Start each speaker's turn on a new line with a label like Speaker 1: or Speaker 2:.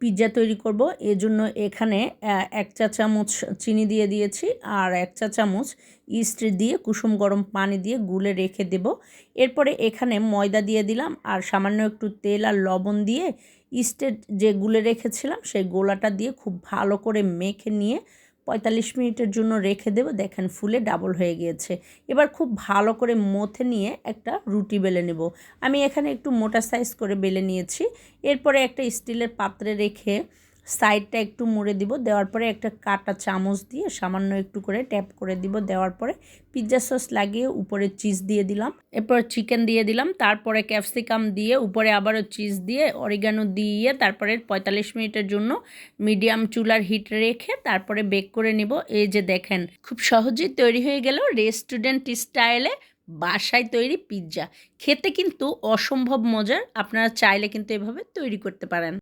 Speaker 1: Pizza তৈরি করব। এজন্য এখানে এক চা চামচ চিনি দিয়ে দিয়েছি আর এক চা চামচ ইস্ট দিয়ে কুসুম গরম পানি দিয়ে গুলে রেখে দেব। এরপরে এখানে ময়দা দিয়ে দিলাম আর সামান্য একটু তেল আর লবণ দিয়ে ইস্টের যে গুলে রেখেছিলাম, সেই গোলাটা দিয়ে খুব ভালো করে মেখে নিয়ে পঁয়তাল্লিশ মিনিটের জন্য রেখে দেবো। দেখেন ফুলে ডাবল হয়ে গিয়েছে। এবার খুব ভালো করে মথে নিয়ে একটা রুটি বেলে নেব। আমি এখানে একটু মোটা সাইজ করে বেলে নিয়েছি। এরপরে একটা স্টিলের পাত্রে রেখে সাইডটা একটু মুড়ে দিব, দেওয়ার পরে একটা কাটা চামচ দিয়ে সামান্য একটু করে ট্যাপ করে দিব, দেওয়ার পরে পিৎজা সস লাগিয়ে উপরে চিজ দিয়ে দিলাম। এরপর চিকেন দিয়ে দিলাম, তারপরে ক্যাপসিকাম দিয়ে উপরে আবারও চিজ দিয়ে অরিগানো দিয়ে তারপরে পঁয়তাল্লিশ মিনিটের জন্য মিডিয়াম চুলার হিট রেখে তারপরে বেক করে নিব। এই যে দেখেন, খুব সহজেই তৈরি হয়ে গেল রেস্টুরেন্ট স্টাইলে বাসায় তৈরি পিৎজা খেতে কিন্তু অসম্ভব মজার, আপনারা চাইলে কিন্তু এভাবে তৈরি করতে পারেন।